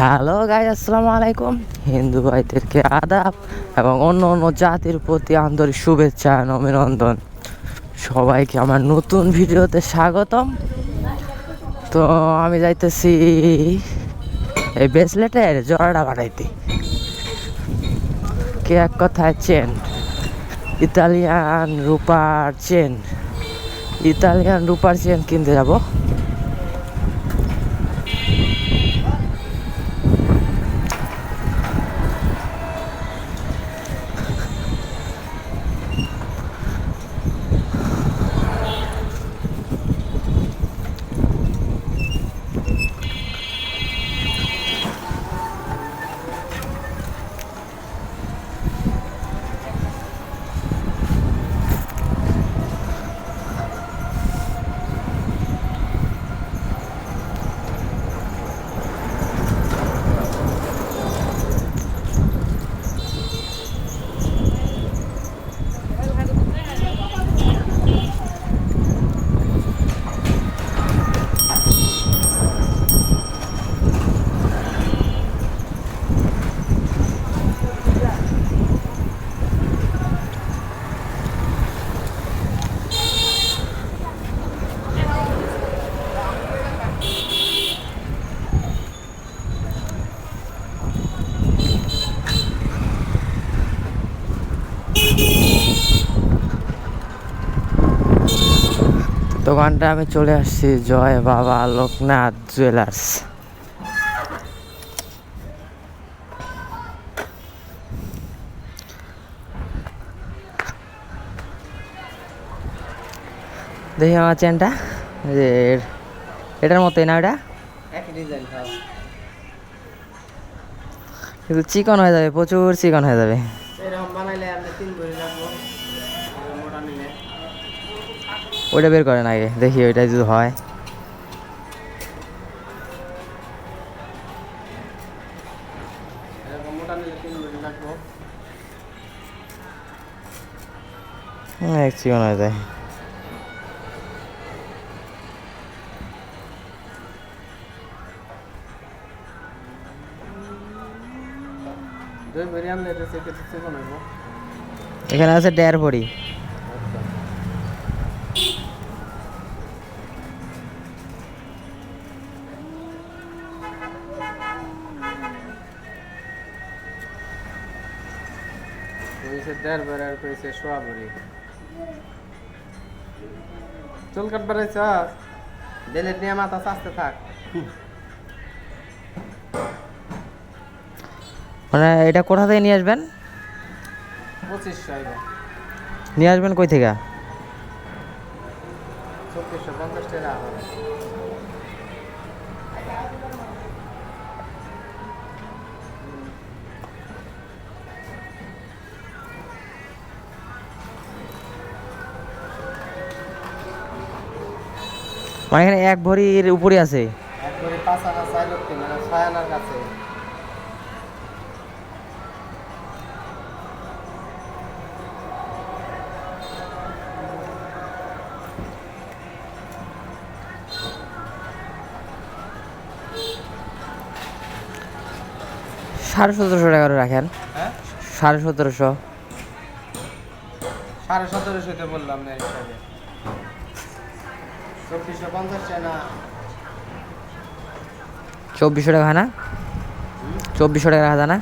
Hello guy আসসালামু আলাইকুম হিন্দু ভাইদেরকে আদাব এবং অন্য অন্য জাতির প্রতি আন্তরিক শুভেচ্ছা এবং অভিনন্দন। সবাইকে আমার নতুন ভিডিওতে স্বাগতম। তো আমি যাইতেছি এই ব্রেসলেটের জড়াটা বানাইতে। কে এক কথায় চেন? ইতালিয়ান রূপার চেন। ইতালিয়ান রূপার চেন কিনতে যাব। দোকানটা আমি চলে আসছি। জয় বাবা লোকনাথ জুয়েলার্স দেখি আমার চেনটা যে এটার মতোই না ডিজাইন খাও কিন্তু চিকন হয়ে যাবে প্রচুর চিকন হয়ে যাবে। এরকম বানাইলে তিন ভরি ওইটা বের করেন আগে দেখি ওইটা যদি হয়। চিকন হয়ে যায়। এখানে আছে দেড় ভরি। কইছে দেড় ভরি আর কইছে সোয়া ভরি চুল কাটবার আইছ? দিলেট নিয়ে মাথা চাচতে থাক। মানে এটা কোথা থেকে নিয়ে আসবেন? পঁচিশশো নিয়ে আসবেন কই থেকে? চব্বিশশো পঞ্চাশ টাকা মানে এখানে এক ভরির উপরে আছে? মানে সাড়ে সতেরোশো টাকা রাখেন। হ্যাঁ? সাড়ে সতেরোশো। সাড়ে সতেরোশোতে বললাম না চব্বিশশো টাকা। হয় না চব্বিশশো টাকা রাখা না?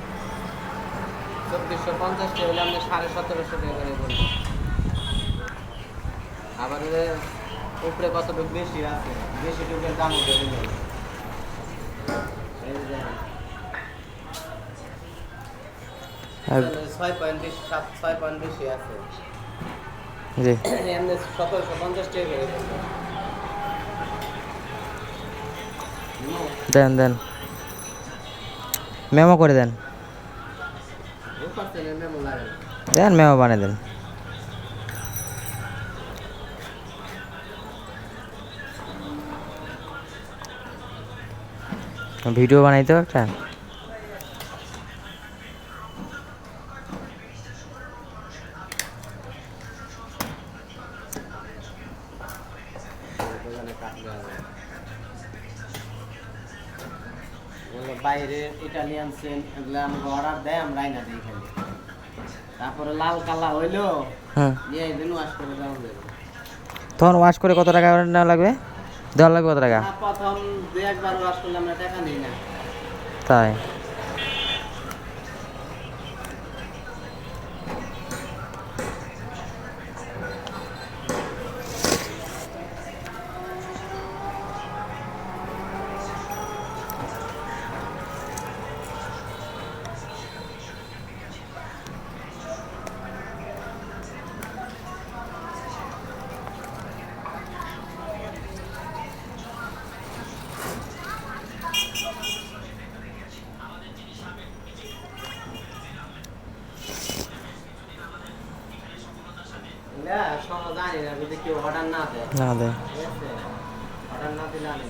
চব্বিশশো পঞ্চাশ টাকা হলে আপনি সাড়ে সতেরোশো টাকা করে বলবেন আবার ওই উপরে কতটুকু বেশি আছে? বেশি টুকের দাম উঠে দিল আর ছয় পয়েন্ট বেশি সাত ছয় পয়েন্ট বেশি আছে। জি। এমনি সতেরোশো পঞ্চাশ টাকা করে বলবেন দেন দেন। মেমো করে দেন। দেন মেমো বানিয়ে দেন। ভিডিও বানাইতে একটা? দোকানে কাজ দেওয়া যায় এগুলো বাইরে ইটালিয়ান সেন এগুলো আমাকে অর্ডার দেয় আমরা আইনা দিই খালি। তারপরে লাল কালা হইল হ্যাঁ। নিয়ে দিন ওয়াশ করে দাও তখন ওয়াশ করে কত টাকা নেওয়া লাগবে? দেওয়া লাগবে কত টাকা? প্রথম দু একবার ওয়াশ করলে আমরা টাকা নিই না। তাই। না দেয়। অর্ডার না দিলে আনি